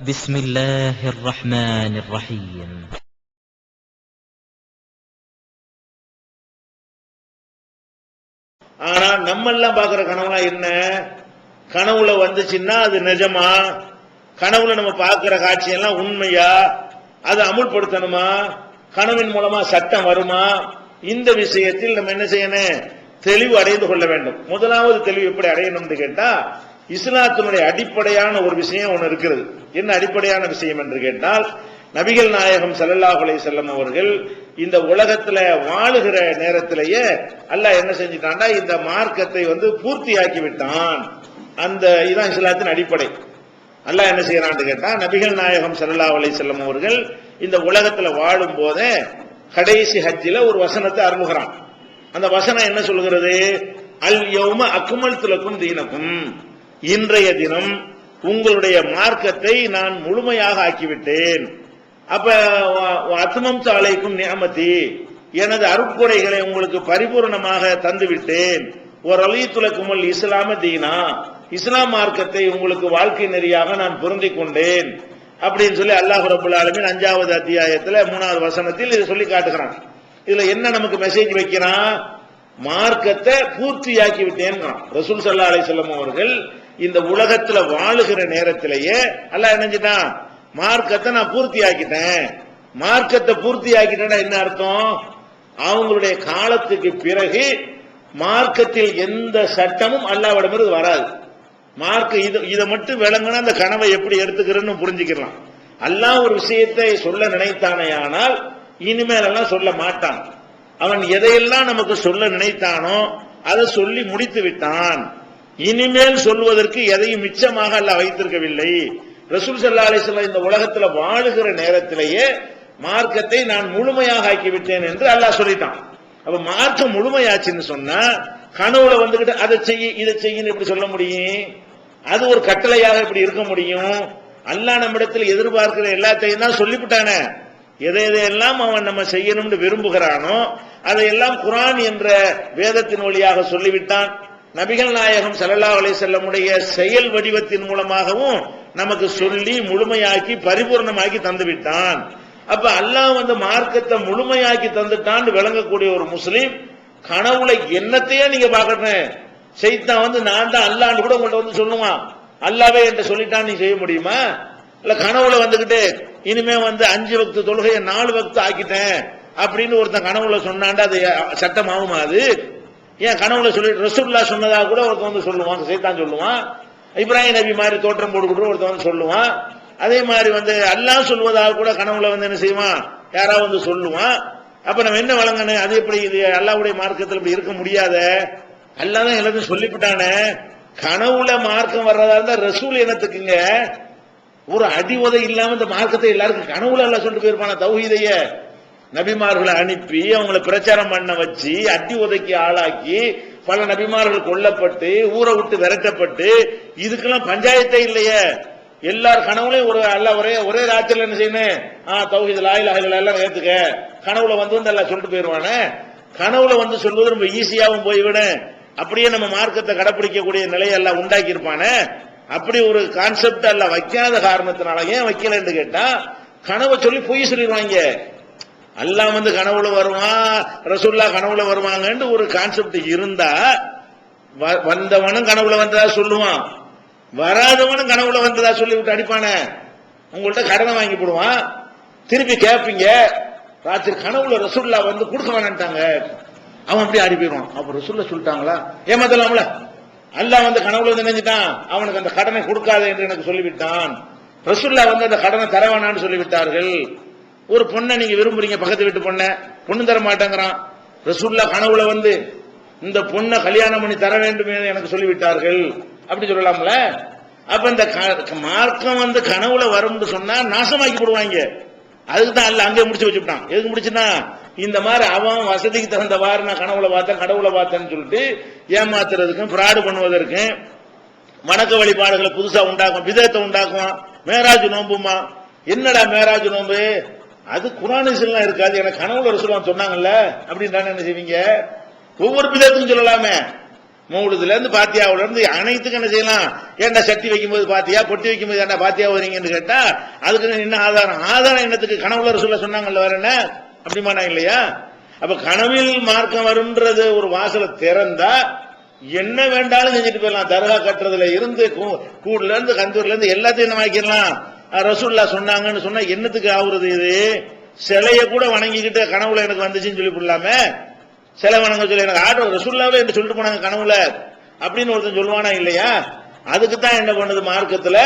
بسم الله الرحمن الرحيم ஆனா நம்ம எல்லாம் பாக்குற கனவுனா என்ன கனவுல வந்துச்சுன்னா அது நிஜமா கனவுல நம்ம பார்க்கிற காட்சியெல்லாம் உண்மையா அதை அமுல்படுத்தணுமா கனவின் மூலமா சட்டம் வருமா இந்த விஷயத்தில் நம்ம என்ன செய்யணும் தெளிவு அடைந்து கொள்ள வேண்டும் முதலாவது தெளிவு எப்படி அடையணும்னு கேட்டா இஸ்லாத்தினுடைய அடிப்படையான ஒரு விஷயம் ஒன்று இருக்கிறது. என்ன அடிப்படையான விஷயம் என்று கேட்டால் நபிகள் நாயகம் ஸல்லல்லாஹு அலைஹி செல்லம் அவர்கள் இந்த உலகத்துல வாழுகிற நேரத்திலேயே அல்லாஹ் என்ன செஞ்சிட்டான்டா இந்த மார்க்கத்தை வந்து பூர்த்தியாக்கி விட்டான் அந்த இதான் இஸ்லாத்தின் அடிப்படை. அல்லாஹ் என்ன செய்யறான்னு கேட்டா நபிகள் நாயகம் சல்லல்லா அலை செல்லம் அவர்கள் இந்த உலகத்துல வாழும் போதே கடைசி ஹஜ்ஜில ஒரு வசனத்தை அறிமுகிறான். அந்த வசனம் என்ன சொல்கிறது அல் யோம அக்குமல் துலக்கும் தீனக்கும். இன்றைய தினம் உங்களுடைய மார்க்கத்தை நான் முழுமையாக ஆக்கிவிட்டேன். அப்ப அத்துமம் சாலைக்கும் நியமதி எனது அருட்கொடைகளை உங்களுக்கு பரிபூர்ணமாக தந்துவிட்டேன். ஒரு அலித்துலக்குமல் இஸ்லாம தீனா இஸ்லாம் மார்க்கத்தை உங்களுக்கு வாழ்க்கை நெறியாக நான் பொருந்திக் கொண்டேன். அப்படின்னு சொல்லி அல்லாஹ் ரபுல் ஆலமின் அஞ்சாவது அத்தியாயத்துல மூணாவது வசனத்தில் இதை சொல்லி காட்டுகிறான். இதுல என்ன நமக்கு மெசேஜ் வைக்கிறான்? மார்க்கத்தை பூர்த்தியாக்கி விட்டேன் ரசூல் சல்லா அலிசல்லம் அவர்கள் இந்த உலகத்துல வாழுகிற நேரத்திலேயே அல்ல நினைஞ்சிட்டான் மார்க்கத்தை நான் பூர்த்தி ஆக்கிட்டேன் மார்க்கத்தை பூர்த்தி ஆக்கிட்டேன்னா என்ன அர்த்தம்? அவங்களுடைய காலத்துக்கு பிறகு மார்க்கத்தில் எந்த சட்டமும் அல்லாவிடமிருந்து வராது. மார்க்க இது இதை மட்டும் விளங்கினா அந்த கனவை எப்படி எடுத்துக்கிறேன்னு புரிஞ்சுக்கலாம். அல்லாஹ் ஒரு விஷயத்தை சொல்ல நினைத்தானே ஆனால் இனிமேல் எல்லாம் சொல்ல மாட்டான். அவன் எதையெல்லாம் நமக்கு சொல்ல நினைத்தானோ அதை சொல்லி முடித்து விட்டான். இனிமேல் சொல்வதற்கு எதையும் மிச்சமாக அல்ல வைத்திருக்கவில்லை. ரசூல் சல்லா அலிஸ்லாம் இந்த உலகத்துல வாழுகிற நேரத்திலேயே மார்க்கத்தை நான் முழுமையாக ஆக்கி விட்டேன் என்று அல்லாஹ் சொல்லிட்டான். அப்ப மார்க்கம் முழுமையாச்சுன்னு சொன்னா கனவுல வந்துகிட்டு அதை செய்ய இதை செய்யன்னு எப்படி சொல்ல முடியும்? அது ஒரு கட்டளையாக இப்படி இருக்க முடியும். அல்லா நம்மிடத்தில் எதிர்பார்க்கிற எல்லாத்தையும் தான் சொல்லிவிட்டானே. எதை எதையெல்லாம் அவன் நம்ம செய்யணும்னு விரும்புகிறானோ அதையெல்லாம் குரான் என்ற வேதத்தின் வழியாக சொல்லிவிட்டான். நபிகள் நாயகம் சல்லல்லா அலி செல்லமுடைய செயல் வடிவத்தின் மூலமாகவும் நமக்கு சொல்லி முழுமையாக்கி பரிபூர்ணமாக்கி தந்துவிட்டான் அப்ப அல்லாஹ் வந்து மார்க்கத்தை முழுமையாக்கி தந்துட்டான்னு விளங்கக்கூடிய ஒரு முஸ்லீம் கனவுல என்னத்தையே நீங்க பாக்கணும் செய்தான் வந்து நான் தான் அல்லாண்டு கூட உங்கள்ட்ட வந்து சொல்லுவான். அல்லாவே என்று சொல்லிட்டான் நீ செய்ய முடியுமா? இல்ல கனவுல வந்துகிட்டு இனிமே வந்து அஞ்சு வக்து தொழுகையை நாலு வக்து ஆக்கிட்டேன் அப்படின்னு ஒருத்தன் கனவுல சொன்னாண்டா அது சட்டம் ஆகுமா அது? ஏன் கனவுல சொல்லி ரசூல்லா சொன்னதா கூட ஒருத்தன் வந்து சொல்லுவான் சைத்தான் சொல்லுவான். இப்ராஹிம் நபி மாதிரி தோற்றம் போட்டுக்கிட்டு ஒருத்தன் வந்து சொல்லுவான். அதே மாதிரி வந்து அல்லாஹ் சொல்வதாக கூட கனவுல வந்து என்ன செய்வான்? யாராவது வந்து சொல்லுவான். அப்ப நம்ம என்ன வழங்கணும்? அது எப்படி இது? அல்லாவுடைய மார்க்கத்தில் இப்படி இருக்க முடியாத. அல்லாஹ் தான் எல்லாத்தையும் சொல்லிவிட்டானே. கனவுல மார்க்கம் வர்றதா இருந்தா ரசூல் இனத்துக்குங்க ஒரு அடி உதை இல்லாம இந்த மார்க்கத்தை எல்லாருக்கும் கனவுல எல்லாம் சொல்லிட்டு போயிருப்பானா? தௌஹீதைய. நபிமார்களை அனுப்பி அவங்களை பிரச்சாரம் பண்ண வச்சு அட்டி உதைக்கு ஆளாக்கி பல நபிமார்கள் கொல்லப்பட்டு ஊரை விட்டு விரட்டப்பட்டு இதுக்கெல்லாம் பஞ்சாயத்தே இல்லையே. எல்லார் கனவுலையும் ஒரு அல்ல ஒரே ஒரே ராத்திரில என்ன செய்யணும்? ஆ தௌஹீத் லாயில் ஆயில் எல்லாம் ஏத்துக்க. கனவுல வந்து வந்து எல்லாம் சொல்லிட்டு போயிருவானே? கனவுல வந்து சொல்வது ரொம்ப ஈஸியாகவும் போய்விடும். அப்படியே நம்ம மார்க்கத்தை கடைபிடிக்கக்கூடிய நிலையை எல்லாம் உண்டாக்கி இருப்பானே அப்படி ஒரு கான்செப்ட் எல்லாம் வைக்காத காரணத்தினால ஏன் வைக்கலன்னு கேட்டா கனவை சொல்லி பொய் சொல்லிடுவாங்க அல்லாஹ் வந்து கனவுல வருவான் ரசுல்லா கனவுல வருவாங்கன்னு ஒரு கான்செப்ட் இருந்தா வ- வந்தவனும் கனவுல வந்ததா சொல்லுவான். வராதவனும் கனவுல வந்ததா சொல்லி விட்டு அடிப்பானே? உங்கள்ட்ட கடனை வாங்கி போடுவான். திருப்பி கேட்பீங்க ராத்திரி கனவுல ரசுல்லா வந்து கொடுக்க வேணான்ட்டாங்க. அவன் அப்படியே ஆடி போயிடுவான். அப்ப ரசுல்லா சொல்லிட்டாங்களா? ஏமாத்தலாம்ல. அல்லா வந்து கனவுல வந்து நினைஞ்சிட்டான் அவனுக்கு அந்த கடனை கொடுக்காது என்று எனக்கு சொல்லிவிட்டான். ரசுல்லா வந்து அந்த கடனை தர வேணாம்னு சொல்லிவிட்டார்கள். ஒரு பொண்ணை நீங்க விரும்புறீங்க பக்கத்து வீட்டு பொண்ணை பொண்ணு தர மாட்டேங்கிறான். ரசூல்லா கனவுல வந்து இந்த பொண்ணை கல்யாணம் பண்ணி தர வேண்டும் என்று எனக்கு சொல்லிவிட்டார்கள். அப்படி சொல்லலாம்ல? அப்ப இந்த க- மார்க்கம் வந்து கனவுல வரும்னு சொன்னா நாசமாக்கி போடுவாங்க. அதுக்கு தான் அல்ல அங்கே முடிச்சு வச்சுட்டான். எதுக்கு முடிச்சுனா இந்த மாதிரி அவன் வசதிக்கு தகுந்தவாறு நான் கனவுல பார்த்தேன் கடவுளை பார்த்தேன்னு சொல்லிட்டு ஏமாத்துறதுக்கும் ஃப்ராடு பண்ணுவதற்கும் வணக்க வழிபாடுகளை புதுசா உண்டாக்கும் விதத்தை உண்டாக்குவான். மேராஜ் நோம்புமா என்னடா மேராஜ் நோம்பு? அது குரானிசெல்லாம் இருக்காது. எனக்கு கனவுல ரசூலுல்லாஹ் சொன்னாங்கல்ல அப்படின்னு என்ன செய்வீங்க? ஒவ்வொரு பிதத்துக்கும் சொல்லலாமே. மௌலுதுல இருந்து பாத்தியாவுல இருந்து அனைத்துக்கும் என்ன செய்யலாம்? ஏன்டா சட்டி வைக்கும்போது பாத்தியா பொட்டி வைக்கும்போது ஏன்டா பாத்தியா வரீங்கன்னு கேட்டா அதுக்கு என்ன ஆதாரம்? ஆதாரம் என்னத்துக்கு? கனவுல சொல்ல சொன்னாங்கல்ல வேற என்ன? அப்படிமானா இல்லையா? அப்ப கனவில் மார்க்கம் வரும்ன்றது ஒரு வாசலை திறந்தா என்ன வேண்டாலும் செஞ்சுட்டு போயிடலாம். தர்கா கட்டுறதுல இருந்து கூ- கூடுல இருந்து கந்தூர்ல இருந்து எல்லாத்தையும் என்ன வாங்கிக்கலாம் ரசூல்லா சொன்னாங்கன்னு சொன்னா என்னத்துக்கு ஆகுறது இது? சிலைய கூட வணங்கிக்கிட்டு கனவுல எனக்கு வந்துச்சுன்னு சொல்லி போடலாமே. சிலை வணங்க சொல்லி எனக்கு ஆர்டர் ரசூல்லாவே என்று சொல்லிட்டு போனாங்க கனவுல. அப்படின்னு ஒருத்தன் சொல்லுவானா இல்லையா? அதுக்கு தான் என்ன பண்ணுது மார்க்கத்துல?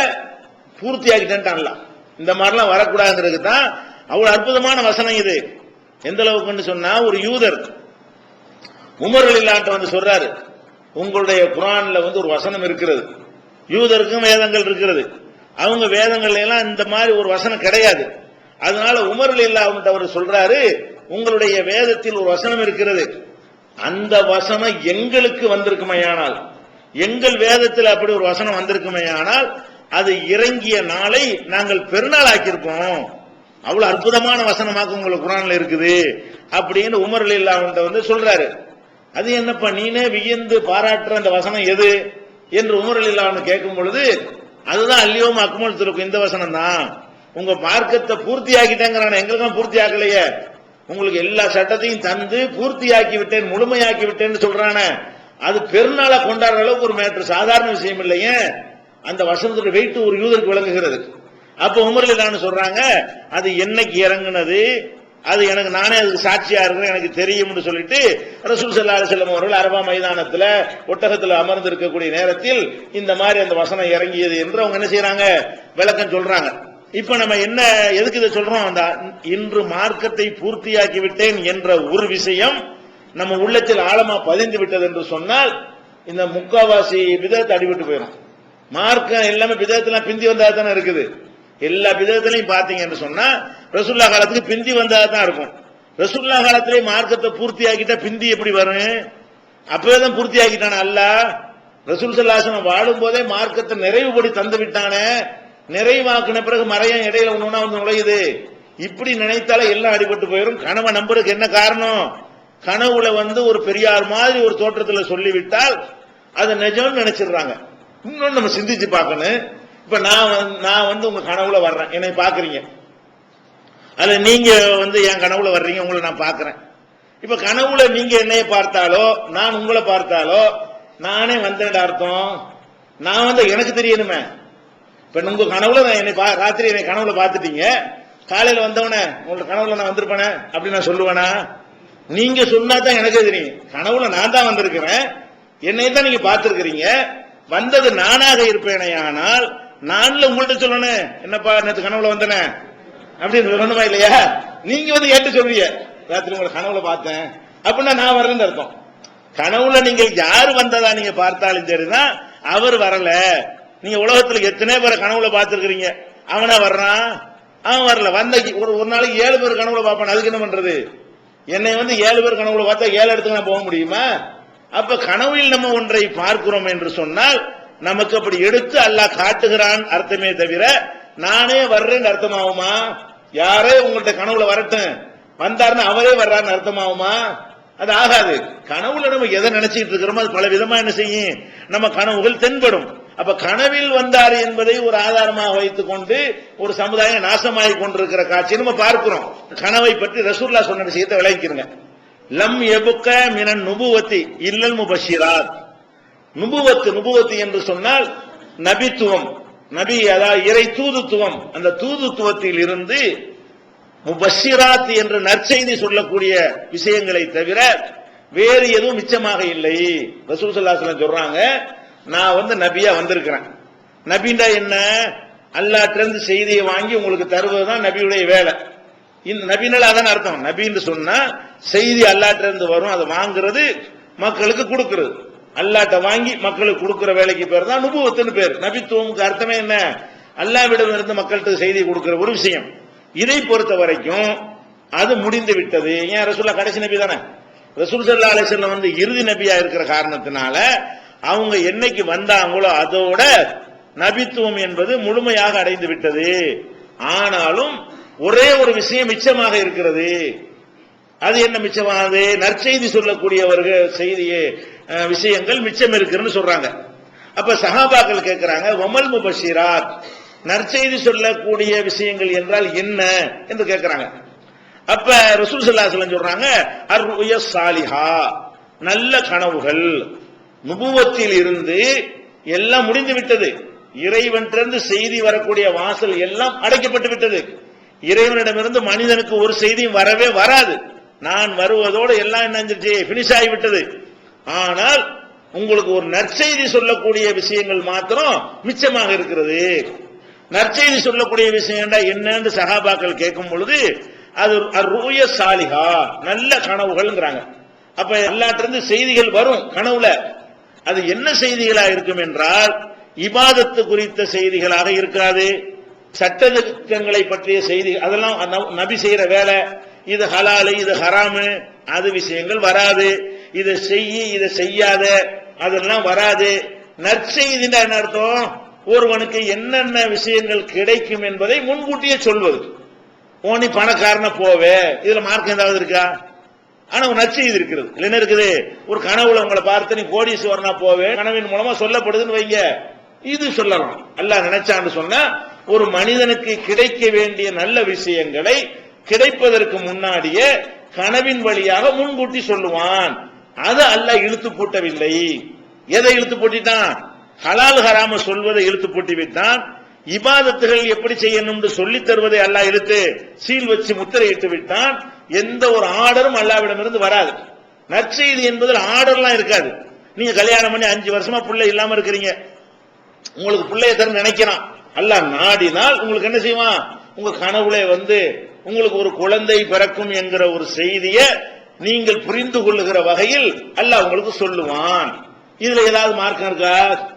பூர்த்தி ஆக்கிட்டேன்ட்டான்ல இந்த மாதிரிலாம் வரக்கூடாதுங்கிறதுக்கு தான் அவ்வளவு அற்புதமான வசனம் இது. எந்த அளவுக்குன்னு சொன்னா ஒரு யூதர் உமர்கள் இல்லாட்ட வந்து சொல்றாரு உங்களுடைய குரான்ல வந்து ஒரு வசனம் இருக்கிறது. யூதருக்கும் வேதங்கள் இருக்கிறது. அவங்க வேதங்கள்ல எல்லாம் இந்த மாதிரி ஒரு வசனம் கிடையாது. அதனால உமர் அலில்லா அவர் சொல்றாரு உங்களுடைய வேதத்தில் ஒரு வசனம் இருக்கிறது. அந்த வசனம் எங்களுக்கு வந்திருக்குமையானால் எங்கள் வேதத்தில் அப்படி ஒரு வசனம் வந்திருக்குமையானால் அது இறங்கிய நாளை நாங்கள் பெருநாள் ஆக்கியிருப்போம். அவ்வளவு அற்புதமான வசனமாக உங்களுக்கு குரான்ல இருக்குது அப்படின்னு உமர் அலில்லா வந்து சொல்றாரு. அது என்னப்பா நீனே வியந்து பாராட்டுற அந்த வசனம் எது? என்று உமர் அலில்லான்னு கேட்கும் பொழுது அதுதான் அல்லியோம் அக்மல் திருக்கும் இந்த வசனம் தான் உங்க மார்க்கத்தை பூர்த்தி ஆக்கிட்டேங்கிறான எங்களுக்கும் பூர்த்தி ஆக்கலையே உங்களுக்கு எல்லா சட்டத்தையும் தந்து பூர்த்தி ஆக்கி விட்டேன் முழுமையாக்கி விட்டேன்னு சொல்றான. அது பெருநாளை கொண்டாடுற அளவுக்கு ஒரு மேட்ரு சாதாரண விஷயம் இல்லையே. அந்த வசனத்தோட வெயிட் ஒரு யூதருக்கு விளங்குகிறது. அப்ப உமர்ல சொல்றாங்க அது என்னைக்கு இறங்குனது? அது எனக்கு நானே அதுக்கு சாட்சியா இருக்கிறேன் எனக்கு தெரியும்னு சொல்லிட்டு ரசூல் சல்லா செல்லம் அவர்கள் அரபா மைதானத்துல ஒட்டகத்தில் அமர்ந்து இருக்கக்கூடிய நேரத்தில் இந்த மாதிரி அந்த வசனம் இறங்கியது என்று அவங்க என்ன செய்யறாங்க விளக்கம் சொல்றாங்க. இப்ப நம்ம என்ன எதுக்கு இதை சொல்றோம்? அந்த இன்று மார்க்கத்தை பூர்த்தியாக்கி விட்டேன் என்ற ஒரு விஷயம் நம்ம உள்ளத்தில் ஆழமா பதிந்து விட்டது என்று சொன்னால் இந்த முக்காவாசி விதத்தை அடிபட்டு போயிடும் மார்க்கம் எல்லாமே விதத்தெல்லாம் பிந்தி வந்தா தானே இருக்குது. எல்லா விதத்திலையும் பாத்தீங்கன்னு சொன்னா ரசுல்லா காலத்துக்கு பிந்தி வந்தால் தான் இருக்கும். ரசுல்லா காலத்திலே மார்க்கத்தை பூர்த்தி ஆக்கிட்டா பிந்தி எப்படி வரும்? அப்பவே தான் பூர்த்தி ஆக்கிட்டான அல்ல. ரசூல் சல்லாசனம் வாழும் போதே மார்க்கத்தை நிறைவுபடி தந்து விட்டானே. நிறைவாக்குன பிறகு மறையம் இடையில ஒண்ணுனா வந்து நுழையுது. இப்படி நினைத்தாலே எல்லாம் அடிபட்டு போயிடும் கனவை நம்புறதுக்கு என்ன காரணம்? கனவுல வந்து ஒரு பெரியார் மாதிரி ஒரு தோற்றத்துல சொல்லிவிட்டால் அதை நிஜம்னு நினைச்சிடுறாங்க. இன்னொன்னு நம்ம சிந்திச்சு பார்க்கணும். இப்ப நான் நான் வந்து உங்க கனவுல வர்றேன். என்னை பாக்குறீங்க அதில் நீங்க வந்து என் கனவுல வர்றீங்க உங்களை நான் பாக்குறேன் இப்ப கனவுல நீங்க என்னைய பார்த்தாலோ நான் உங்களை பார்த்தாலோ நானே வந்தேன் அர்த்தம். நான் வந்து எனக்கு தெரியணுமே. இப்ப உங்க கனவுல நான் என்னை பா- ராத்திரி என்னை கனவுல பார்த்துட்டீங்க. காலையில வந்தவனே உங்களோட கனவுல நான் வந்திருப்பேனே அப்படி நான் சொல்லுவேனா? நீங்க சொன்னா தான் எனக்கு தெரியும். கனவுல நான் தான் வந்திருக்கிறேன். என்னை தான் நீங்க பார்த்திருக்கிறீங்க. வந்தது நானாக இருப்பேனே ஆனால் நான்ல உங்கள்ட்ட சொல்லணும். என்னப்பா நேற்று கனவுல வந்தனே? அப்படின்னு சொல்லணுமா இல்லையா? நீங்க வந்து ஏற்று சொல்றீங்க. ராத்திரி உங்களை கனவுல பார்த்தேன். அப்படின்னா நான் வரலன்னு அர்த்தம். கனவுல நீங்க யார் வந்ததா நீங்க பார்த்தாலும் சரிதான். அவர் வரல. நீங்க உலகத்துல எத்தனை பேரை கனவுல பார்த்துருக்கீங்க அவனா வர்றான் அவன் வரல. வந்த ஒரு ஒரு நாளைக்கு ஏழு பேர் கனவுல பார்ப்பான். அதுக்கு என்ன பண்றது? என்னை வந்து ஏழு பேர் கனவுல பார்த்தா ஏழு இடத்துக்கு நான் போக முடியுமா? அப்ப கனவில் நம்ம ஒன்றை பார்க்கிறோம் என்று சொன்னால் நமக்கு அப்படி எடுத்து அல்லாஹ் காட்டுகிறான் அர்த்தமே தவிர நானே வர்றேன்னு அர்த்தமாகுமா? யாரே உங்கள்ட்ட கனவுல வரட்டும். வந்தாருன்னு அவரே வர்றாருன்னு அர்த்தமாகுமா? அது ஆகாது. கனவுல நம்ம எதை நினைச்சிட்டு இருக்கிறோமோ அது பல விதமா என்ன செய்யும்? நம்ம கனவுகள் தென்படும். அப்ப கனவில் வந்தார் என்பதை ஒரு ஆதாரமாக வைத்துக் கொண்டு ஒரு சமுதாயம் நாசமாகி கொண்டிருக்கிற காட்சியை நம்ம பார்க்கிறோம். கனவை பற்றி ரசூல்லா சொன்ன விஷயத்தை விளங்கிக்கிறங்க லம் எபுக்க மினன் நுபுவத்தி இல்லல் முபஷிராத். நுபுவத்து நுபுவத்து என்று சொன்னால் நபித்துவம். நபி அதாவது இறை தூதுத்துவம். அந்த தூதுத்துவத்தில் இருந்து முபஷிராத் என்று நற்செய்தி சொல்லக்கூடிய விஷயங்களை தவிர வேறு எதுவும் மிச்சமாக இல்லை. ரசூல் ஸல்லல்லாஹு சொல்றாங்க நான் வந்து நபியா வந்திருக்கிறேன். நபிண்டா என்ன? அல்லாட்டிலிருந்து செய்தியை வாங்கி உங்களுக்கு தருவதுதான் நபியுடைய வேலை. இந்த நபினால அதான் அர்த்தம். நபின்னு சொன்னா செய்தி அல்லாட்டிலிருந்து வரும் அதை வாங்குறது மக்களுக்கு கொடுக்கிறது. அல்லாட்ட வாங்கி மக்களுக்கு கொடுக்கிற வேலைக்கு பேர் தான் அனுபவத்தின் பேர். நபித்துவமுக்கு அர்த்தமே என்ன? அல்லாவிடம் இருந்து மக்கள்கிட்ட செய்தி கொடுக்கிற ஒரு விஷயம். இதை பொறுத்த வரைக்கும் அது முடிந்து விட்டது. ஏன்? ரசூல்லா கடைசி நபி தானே. ரசூல் சல்லா அலிசல்ல வந்து இறுதி நபியா இருக்கிற காரணத்தினால அவங்க என்னைக்கு வந்தாங்களோ அதோட நபித்துவம் என்பது முழுமையாக அடைந்து விட்டது. ஆனாலும் ஒரே ஒரு விஷயம் மிச்சமாக இருக்கிறது. அது என்ன மிச்சமானது? நற்செய்தி சொல்லக்கூடியவர்கள் செய்தியை விஷயங்கள் மிச்சம் இருக்குன்னு சொல்றாங்க. அப்ப சஹாபாக்கள் கேட்கிறாங்க வமல் முபஷிராத். நற்செய்தி சொல்லக்கூடிய விஷயங்கள் என்றால் என்ன என்று கேட்கிறாங்க அப்ப ரசூல் ஸல்லல்லாஹு சொல்றாங்க சாலிஹா நல்ல கனவுகள். நுபுவத்தில் இருந்து எல்லாம் முடிந்து விட்டது. இறைவன்றிருந்து செய்தி வரக்கூடிய வாசல் எல்லாம் அடைக்கப்பட்டு விட்டது. இறைவனிடமிருந்து மனிதனுக்கு ஒரு செய்தியும் வரவே வராது. நான் வருவதோடு எல்லாம் என்ன பினிஷ் ஆகிவிட்டது ஆனால் உங்களுக்கு ஒரு நற்செய்தி சொல்லக்கூடிய விஷயங்கள் மாத்திரம் மிச்சமாக இருக்கிறது. நற்செய்தி சொல்லக்கூடிய விஷயம் என்னன்னு சகாபாக்கள் கேட்கும் பொழுது அது ரூய சாலிகா நல்ல கனவுகள்ங்கிறாங்க. அப்ப எல்லாத்திலிருந்து செய்திகள் வரும் கனவுல. அது என்ன செய்திகளா இருக்கும் என்றால் இபாதத்து குறித்த செய்திகளாக இருக்காது. சட்டத்திட்டங்களை பற்றிய செய்தி அதெல்லாம் நபி செய்யற வேலை. இது ஹலாலு இது ஹராமு அது விஷயங்கள் வராது. இதை செய்யி இதை செய்யாத அதெல்லாம் வராது. நற்செய்தின்னா என்ன அர்த்தம்? ஒருவனுக்கு என்னென்ன விஷயங்கள் கிடைக்கும் என்பதை முன்கூட்டியே சொல்வது. ஓ நீ பணக்காரன போவே. இதுல மார்க் ஏதாவது இருக்கா? ஆனா ஒரு நற்செய்தி இருக்கிறது. என்ன இருக்குது? ஒரு கனவுல உங்களை பார்த்து நீ கோடீஸ்வரனா போவே. கனவின் மூலமா சொல்லப்படுதுன்னு வைங்க. இது சொல்லலாம். அல்ல நினைச்சான்னு சொன்னா ஒரு மனிதனுக்கு கிடைக்க வேண்டிய நல்ல விஷயங்களை கிடைப்பதற்கு முன்னாடியே கனவின் வழியாக முன்கூட்டி சொல்லுவான். அதை அல்ல இழுத்து பூட்டவில்லை. எதை இழுத்து பூட்டிட்டான்? ஹலால் ஹராம சொல்வதை இழுத்து பூட்டி விட்டான் இபாதத்துகள் எப்படி செய்யணும் சொல்லி தருவதை அல்லாஹ் இழுத்து சீல் வச்சு முத்திரையிட்டு விட்டான். எந்த ஒரு ஆர்டரும் அல்லாவிடமிருந்து வராது. நற்செய்தி என்பதில் ஆர்டர்லாம் இருக்காது. நீங்க கல்யாணம் பண்ணி அஞ்சு வருஷமா பிள்ளை இல்லாம இருக்கிறீங்க. உங்களுக்கு பிள்ளைய தர நினைக்கிறான். அல்லாஹ் நாடினால் உங்களுக்கு என்ன செய்வான்? உங்க கனவுல வந்து உங்களுக்கு ஒரு குழந்தை பிறக்கும் என்கிற ஒரு செய்தியை நீங்கள் புரிந்து கொள்ளுகிற வகையில் அல்ல உங்களுக்கு சொல்லுவான். இதுல ஏதாவது மார்க்கம் இருக்கா?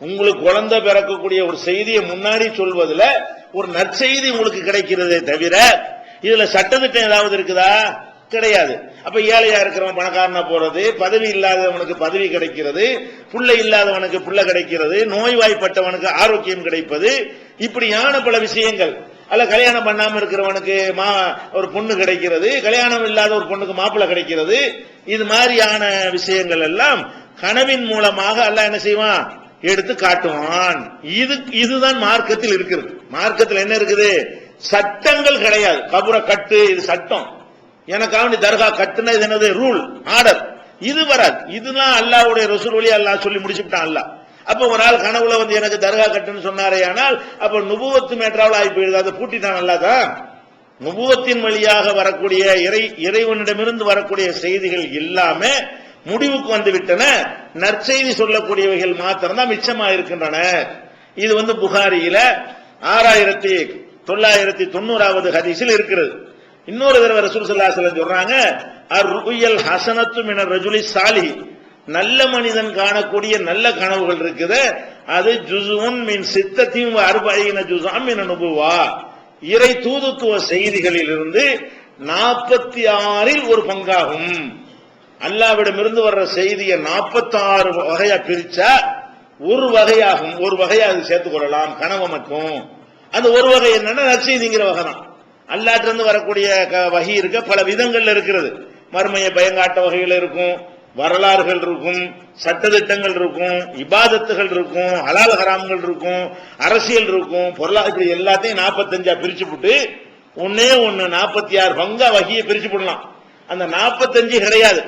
உங்களுக்கு குழந்தை பிறக்கக்கூடிய ஒரு செய்தியை முன்னாடி சொல்வதில் ஒரு நற்செய்தி உங்களுக்கு கிடைக்கிறதே தவிர இதுல சட்டத்திட்டம் ஏதாவது இருக்குதா? கிடையாது. அப்ப ஏழையா இருக்கிறவன் பணக்காரனா போறது பதவி இல்லாதவனுக்கு பதவி கிடைக்கிறது புள்ள இல்லாதவனுக்கு புள்ள கிடைக்கிறது நோய்வாய்ப்பட்டவனுக்கு ஆரோக்கியம் கிடைப்பது இப்படியான பல விஷயங்கள். அல்ல கல்யாணம் பண்ணாம இருக்கிறவனுக்கு மா ஒரு பொண்ணு கிடைக்கிறது கல்யாணம் இல்லாத ஒரு பொண்ணுக்கு மாப்பிள்ளை கிடைக்கிறது இது மாதிரியான விஷயங்கள் எல்லாம் கனவின் மூலமாக அல்ல என்ன செய்வான்? எடுத்து காட்டுவான். இது இதுதான் மார்க்கத்தில் இருக்கிறது. மார்க்கத்தில் என்ன இருக்குது? சட்டங்கள் கிடையாது. கபுர கட்டு இது சட்டம். எனக்காக தர்கா கட்டுனா இது என்னது? Rule order. இது வராது. இதுதான் அல்லாவுடைய ரசூல் வழி அல்லாஹ் சொல்லி முடிச்சுட்டான் அல்லாஹ். அப்ப ஒரு ஆள் கனவுல வந்து எனக்கு தர்கா கட்டுன்னு சொன்னாரே ஆனால் அப்ப நுபுவத்து மேற்றாவில் ஆகி போயிடுது. அதை பூட்டிட்டான் அல்லாதான் நுபுவத்தின் வழியாக வரக்கூடிய இறை இறைவனிடமிருந்து வரக்கூடிய செய்திகள் இல்லாம முடிவுக்கு வந்து விட்டன. நற்செய்தி சொல்லக்கூடியவைகள் மாத்திரம்தான் மிச்சமா இருக்கின்றன இது வந்து புகாரியில ஆறாயிரத்தி தொள்ளாயிரத்தி தொண்ணூறாவது ஹதீஸில் இருக்கிறது. இன்னொரு தடவை ரசூல் ஸல்லல்லாஹு சொல்றாங்க அர் ஹசனத்து மின ரஜுலி சாலி நல்ல மனிதன் காணக்கூடிய நல்ல கனவுகள் இருக்குது. அது ஜுசுன் மின் சித்தத்தையும் அறுபையின ஜுசாம் மின் அனுபவா. இறை தூதுத்துவ செய்திகளில் இருந்து நாற்பத்தி ஆறில் ஒரு பங்காகும். அல்லாவிடமிருந்து வர்ற செய்தியை நாற்பத்தி ஆறு வகையா பிரிச்சா ஒரு வகையாகும். ஒரு வகையா அது சேர்த்துக் கொள்ளலாம். கனவு மட்டும். அந்த ஒரு வகை என்னன்னா நற்செய்திங்கிற வகை தான். அல்லாட்டிலிருந்து வரக்கூடிய க- வகை இருக்க பல விதங்கள்ல இருக்கிறது. மறுமையை பயங்காட்ட வகைகள் இருக்கும். வரலாறுகள் இருக்கும் சட்டத்திட்டங்கள் இருக்கும் இபாதத்துகள் இருக்கும் ஹலால் ஹராம்கள் இருக்கும் அரசியல் இருக்கும் பொருளாதார எல்லாத்தையும் நாற்பத்தஞ்சா பிரிச்சு போட்டு ஒன்னே ஒன்னு நாற்பத்தி ஆறு பங்கா வகையை பிரிச்சு போடலாம். அந்த நாற்பத்தஞ்சு கிடையாது.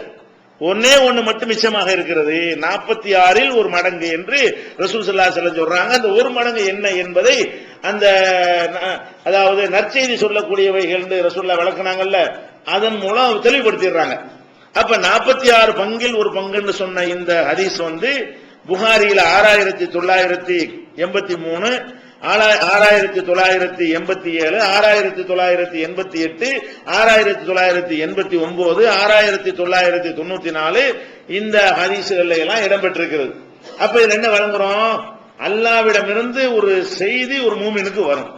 ஒன்னே ஒன்று மட்டும் மிச்சமாக இருக்கிறது. நாற்பத்தி ஆறில் ஒரு மடங்கு என்று ரசூல் சல்லா அலைஹி சொல்றாங்க. அந்த ஒரு மடங்கு என்ன என்பதை அந்த அதாவது நற்செய்தி சொல்லக்கூடியவைகள் ரசூல்லா விளக்குனாங்கல்ல அதன் மூலம் தெளிவுபடுத்திடுறாங்க. அப்ப நாற்பத்தி ஆறு பங்கில் ஒரு பங்குன்னு சொன்ன இந்த ஹதீஸ் வந்து புகாரியில ஆறாயிரத்தி தொள்ளாயிரத்தி எண்பத்தி மூணு ஆறாயிரத்தி தொள்ளாயிரத்தி எண்பத்தி ஏழு ஆறாயிரத்தி தொள்ளாயிரத்தி எண்பத்தி எட்டு ஆறாயிரத்தி தொள்ளாயிரத்தி எண்பத்தி ஒன்பது ஆறாயிரத்தி தொள்ளாயிரத்தி தொண்ணூத்தி நாலு இந்த ஹதீசுகள்ல எல்லாம் இடம்பெற்றிருக்கிறது. அப்ப இதுல என்ன வழங்குறோம் அல்லாவிடமிருந்து ஒரு செய்தி ஒரு மூமினுக்கு வரும்.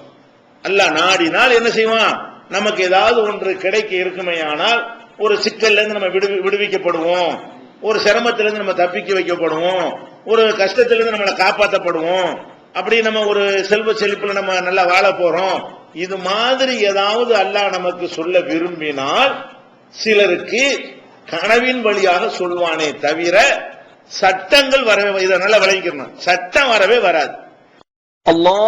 அல்லாஹ் நாடினால் என்ன செய்வான்? நமக்கு ஏதாவது ஒன்று கிடைக்க இருக்குமேயானால் ஒரு சிக்கல்ல இருந்து நம்ம விடு விடுவிக்கப்படுவோம். ஒரு சிரமத்திலிருந்து நம்ம தப்பிக்க வைக்கப்படுவோம். ஒரு கஷ்டத்திலிருந்து நம்மளை காப்பாற்றப்படுவோம் அப்படி நம்ம ஒரு செல்வ செழிப்புல நம்ம நல்லா வாழ போறோம். இது மாதிரி ஏதாவது அல்லாஹ் நமக்கு சொல்ல விரும்பினால் சிலருக்கு கனவின் வழியாக சொல்வானே தவிர சட்டங்கள் வரவே இதனால விளைவிக்கணும் சட்டம் வரவே வராது. அல்லா